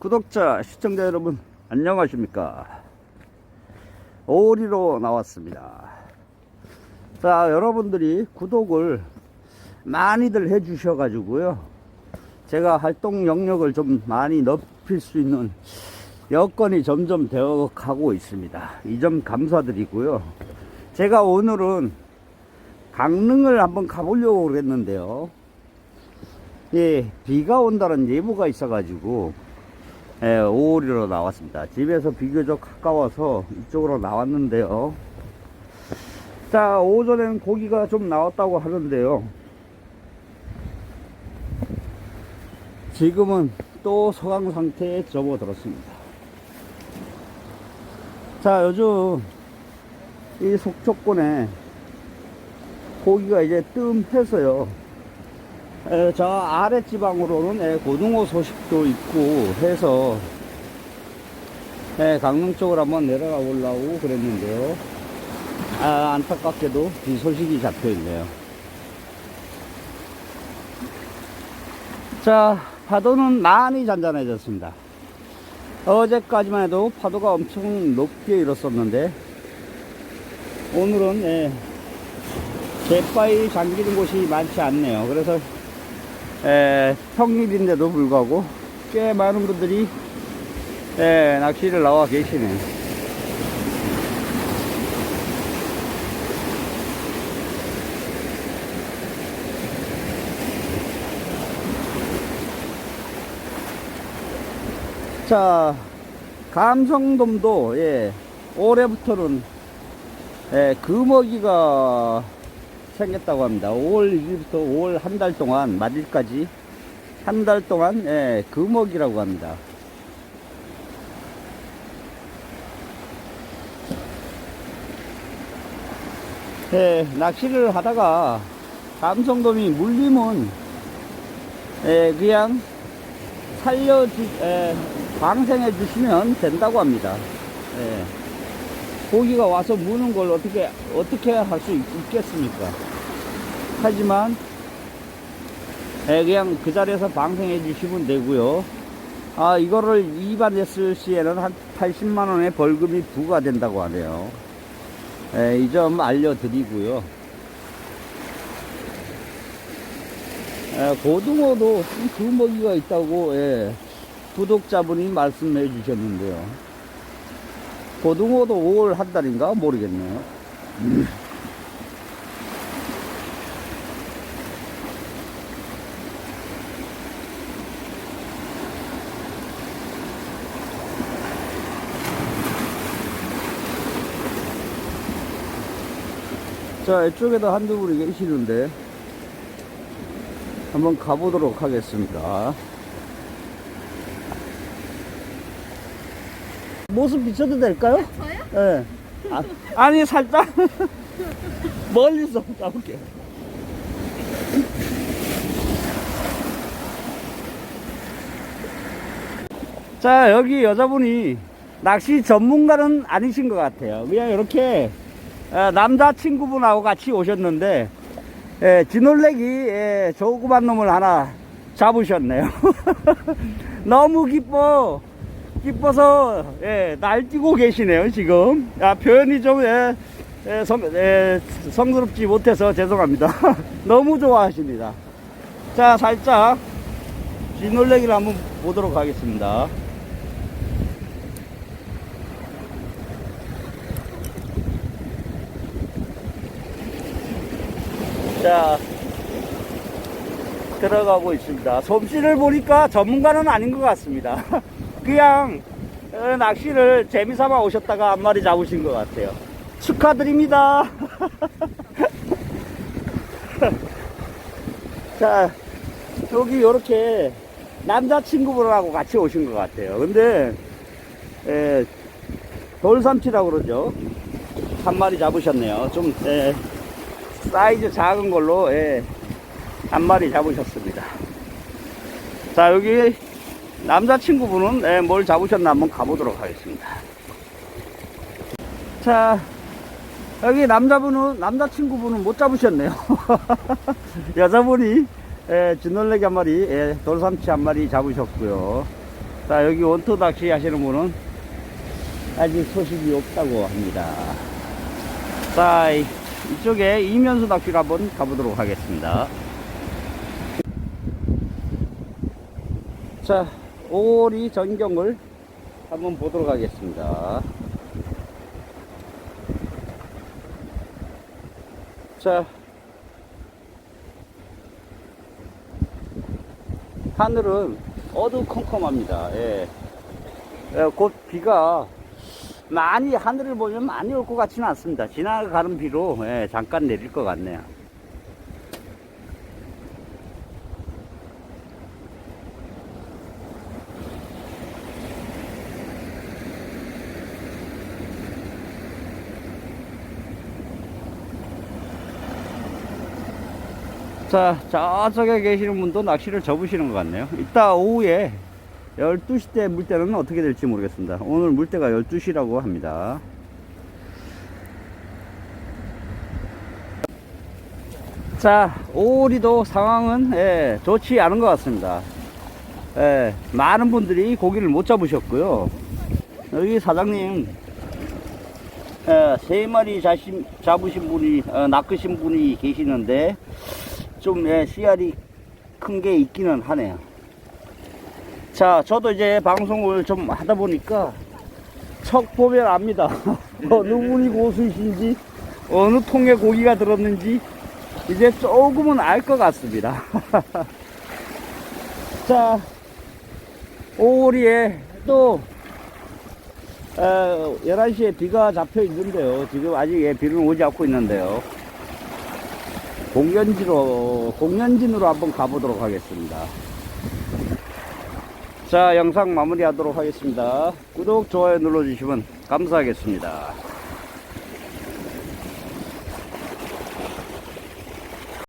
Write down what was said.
구독자, 시청자 여러분, 안녕하십니까. 오리로 나왔습니다. 자, 여러분들이 구독을 많이들 해주셔가지고요. 제가 활동 영역을 좀 많이 넓힐 수 있는 여건이 점점 되어 가고 있습니다. 이 점 감사드리고요. 제가 오늘은 강릉을 한번 가보려고 그랬는데요. 예, 비가 온다는 예보가 있어가지고, 예, 오리로 나왔습니다. 집에서 비교적 가까워서 이쪽으로 나왔는데요. 자, 오전에는 고기가 좀 나왔다고 하는데요. 지금은 또 소강 상태에 접어들었습니다. 자, 요즘 이 속초권에 고기가 이제 뜸해서요. 에, 저 아래 지방으로는 에, 고등어 소식도 있고 해서 에, 강릉 쪽으로 한번 내려가 보려고 그랬는데요. 아, 안타깝게도 비 소식이 잡혀 있네요. 자, 파도는 많이 잔잔해졌습니다. 어제까지만 해도 파도가 엄청 높게 일었었는데 오늘은 예, 갯바위 잠기는 곳이 많지 않네요. 그래서 에, 평일인데도 불구하고 꽤 많은 분들이 에, 낚시를 나와 계시네요. 자, 감성돔도 예, 올해부터는 예, 금어기가 생겼다고 합니다. 5월 1일부터 5월 한 달 동안 말일까지 한 달 동안 예, 금어기라고 합니다. 예, 낚시를 하다가 감성돔이 물리면 예, 그냥 살려주, 에, 방생해 주시면 된다고 합니다. 예. 고기가 와서 무는 걸 어떻게, 어떻게 할 수 있겠습니까? 하지만, 예, 그냥 그 자리에서 방생해 주시면 되고요. 아, 이거를 위반했을 시에는 한 80만원의 벌금이 부과된다고 하네요. 예, 이점 알려드리고요. 예, 고등어도 그 먹이가 있다고 예, 구독자분이 말씀해 주셨는데요. 고등어도 5월 한 달인가 모르겠네요. 자, 이쪽에도 한두 분이 계시는데, 한번 가보도록 하겠습니다. 모습 비춰도 될까요? 저요? 예. 아, 아니, 살짝. 멀리서 가볼게요. 자, 여기 여자분이 낚시 전문가는 아니신 것 같아요. 그냥 이렇게 어, 남자친구분하고 같이 오셨는데, 예, 진올래기, 예, 조그만 놈을 하나 잡으셨네요. 너무 기뻐. 기뻐서, 예, 날뛰고 계시네요, 지금. 아, 표현이 좀, 예, 예, 성, 예, 성스럽지 못해서 죄송합니다. 너무 좋아하십니다. 자, 살짝, 진올래기를 한번 보도록 하겠습니다. 자, 들어가고 있습니다. 솜씨를 보니까 전문가는 아닌 것 같습니다. 그냥 어, 낚시를 재미삼아 오셨다가 한 마리 잡으신 것 같아요. 축하드립니다. 자, 여기 이렇게 남자친구분하고 같이 오신 것 같아요. 근데, 에, 돌삼치라고 그러죠. 한 마리 잡으셨네요. 좀, 에, 사이즈 작은 걸로 예, 한 마리 잡으셨습니다. 자 여기 남자친구분은 예, 뭘 잡으셨나 한번 가보도록 하겠습니다. 자 여기 남자분은 남자친구분은 못 잡으셨네요. 여자분이 예, 진놀래기 한 마리, 예, 돌삼치 한 마리 잡으셨고요. 자, 여기 원투 낚시 하시는 분은 아직 소식이 없다고 합니다. 자, 이- 이쪽에 이면수 낚시를 한번 가보도록 하겠습니다. 자, 오리 전경을 한번 보도록 하겠습니다. 자, 하늘은 어두컴컴합니다. 예. 예, 곧 비가 많이 하늘을 보면 많이 올 것 같지는 않습니다. 지나가는 비로 예, 잠깐 내릴 것 같네요. 자, 저쪽에 계시는 분도 낚시를 접으시는 것 같네요. 이따 오후에 12시 때 물때는 어떻게 될지 모르겠습니다. 오늘 물때가 12시라고 합니다. 자, 오리도 상황은 예, 좋지 않은 것 같습니다. 예, 많은 분들이 고기를 못 잡으셨고요. 여기 사장님, 예, 세 마리 자신, 잡으신 분이, 어, 낚으신 분이 계시는데, 좀 예, 씨알이 큰 게 있기는 하네요. 자, 저도 이제 방송을 좀 하다 보니까 척 보면 압니다. 어느 분이 고수이신지, 어느 통에 고기가 들었는지, 이제 조금은 알 것 같습니다. 자, 오리에 또, 어, 11시에 비가 잡혀 있는데요. 지금 아직 예, 비는 오지 않고 있는데요. 공연지로, 공연진으로 한번 가보도록 하겠습니다. 자, 영상 마무리하도록 하겠습니다. 구독, 좋아요 눌러주시면 감사하겠습니다.